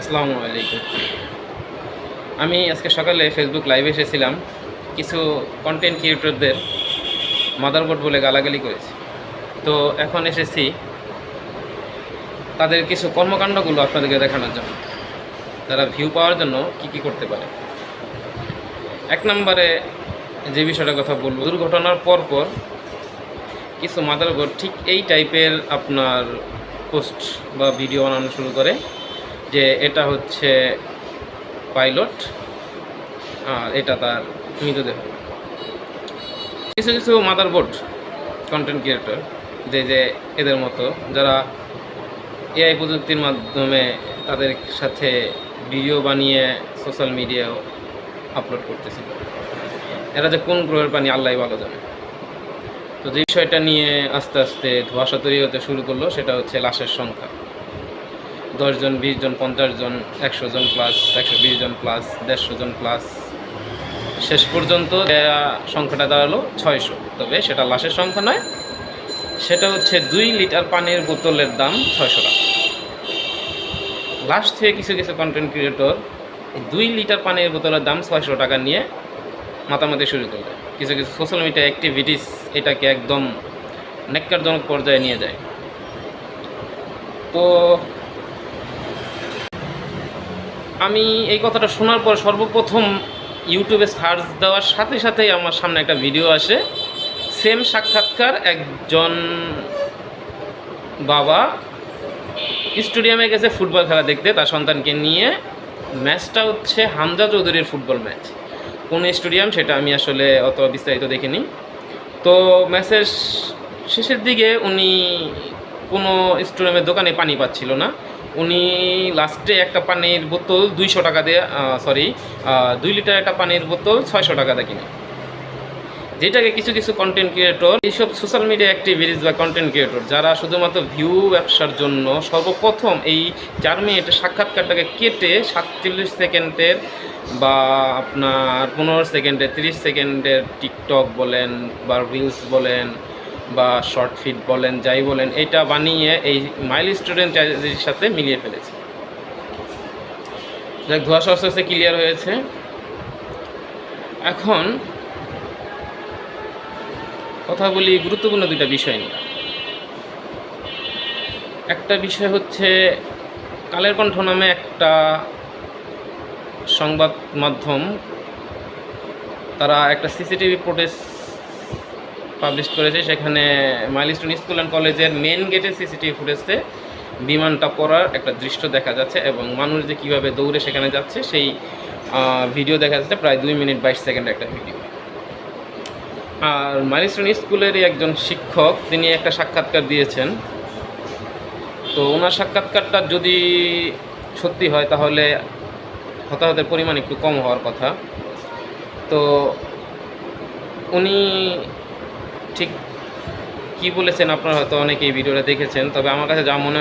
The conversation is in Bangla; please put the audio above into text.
আসসালামু আলাইকুম। আমি আজকে সকালে ফেসবুক লাইভে এসেছিলাম। কিছু কন্টেন্ট ক্রিয়েটরদের মাদারবোর্ড বলে গালাগালি করেছি। তো এখন এসেছি তাদের কিছু কর্মকাণ্ডগুলো আপনাদেরকে দেখানোর জন্য। তারা ভিউ পাওয়ার জন্য কি কি করতে পারে। এক নম্বরে যে বিষয়টার কথা বলব, দুর্ঘটনার পর পর কিছু মাদারবোর্ড ঠিক এই টাইপের আপনার পোস্ট বা ভিডিও বানানো শুরু করে। যে এটা হচ্ছে পাইলট, আর এটা তার মৃতদেহ। কিছু কিছু মাদারবোর্ড কন্টেন্ট ক্রিয়েটর যে যে এদের মতো, যারা এআই প্রযুক্তির মাধ্যমে তাদের সাথে ভিডিও বানিয়ে সোশ্যাল মিডিয়াও আপলোড করতেছিল। এরা যে কোন গ্রহের পানি আল্লাহ ভালো জানে। তো যে বিষয়টা নিয়ে আস্তে আস্তে ধোঁয়াশা তৈরি হতে শুরু করল, সেটা হচ্ছে লাশের সংখ্যা। দশজন বিশ জন, পঞ্চাশ জন, একশো জন প্লাস একশো বিশ জন প্লাস দেড়শো জন প্লাস শেষ পর্যন্ত সংখ্যাটা দাঁড়াল ছয়শো। তবে সেটা লাশের সংখ্যা নয়, সেটা হচ্ছে দুই লিটার পানির বোতলের দাম ছয়শো টাকা। লাস্ট থেকে কিছু কিছু কন্টেন্ট ক্রিয়েটর দুই লিটার পানির বোতলের দাম ছয়শো টাকা নিয়ে মাতামাতি শুরু করবে। কিছু কিছু সোশ্যাল মিডিয়া অ্যাক্টিভিটিস এটাকে একদম নেককারজনক পর্যায়ে নিয়ে যায়। তো আমি এই কথাটা শোনার পর সর্বপ্রথম ইউটিউবে সার্চ দেওয়ার সাথে সাথেই আমার সামনে একটা ভিডিও আসে। সেম সাক্ষাৎকার একজন বাবা স্টেডিয়ামে গেছে ফুটবল খেলা দেখতে, তার সন্তানকে নিয়ে। ম্যাচটা হচ্ছে হামজা চৌধুরীর ফুটবল ম্যাচ। কোন স্টেডিয়াম সেটা আমি আসলে অত বিস্তারিত দেখিনি। তো ম্যাচের শেষের দিকে উনি কোনো স্টেডিয়ামের দোকানে পানি পাচ্ছিল না। উনি লাস্টে একটা পানির বোতল দুইশো টাকা দিয়ে সরি দুই লিটার একটা পানির বোতল ছয়শো টাকা দিয়ে কিনে। যেটাকে কিছু কিছু কন্টেন্ট ক্রিয়েটর এইসব সোশ্যাল মিডিয়া অ্যাক্টিভিটিস বা কন্টেন্ট ক্রিয়েটর যারা শুধুমাত্র ভিউ ব্যবসার জন্য সর্বপ্রথম এই চার মিনিটের সাক্ষাৎকারটাকে কেটে সাতচল্লিশ সেকেন্ডের বা আপনার পনেরো সেকেন্ডের তিরিশ সেকেন্ডের টিকটক বলেন বা রিলস বলেন বা শর্ট ফিট বলেন, যাই বলেন, এটা বানিয়ে এই মাইল স্টুডেন্ট সাথে মিলিয়ে ফেলেছে। যাক ধোয়াশা আস্তে আস্তে ক্লিয়ার হয়েছে। এখন কথা বলি গুরুত্বপূর্ণ দুইটা বিষয় নিয়ে। একটা বিষয় হচ্ছে, কালের কণ্ঠ নামে একটা সংবাদ মাধ্যম, তারা একটা সিসিটিভি ফুটেজ পাবলিশ করেছে, সেখানে মাইলস্টোন স্কুল অ্যান্ড কলেজের মেন গেটে সিসিটিভি ফুটেজে বিমানটা পড়ার একটা দৃশ্য দেখা যাচ্ছে এবং মানুষ যে কীভাবে দৌড়ে সেখানে যাচ্ছে, সেই ভিডিও দেখা যাচ্ছে প্রায় দুই মিনিট বাইশ সেকেন্ড একটা ভিডিও আর মাইলস্টোন স্কুলেরই একজন শিক্ষক, তিনি একটা সাক্ষাৎকার দিয়েছেন। তো ওনার সাক্ষাৎকারটা যদি সত্যি হয়, তাহলে হতাহতের পরিমাণ একটু কম হওয়ার কথা। তো উনি ঠিক কি বলেছেন? আপনারা হয়তো অনেকেই ভিডিওটা দেখেছেন তবে আমার কাছে যা মনে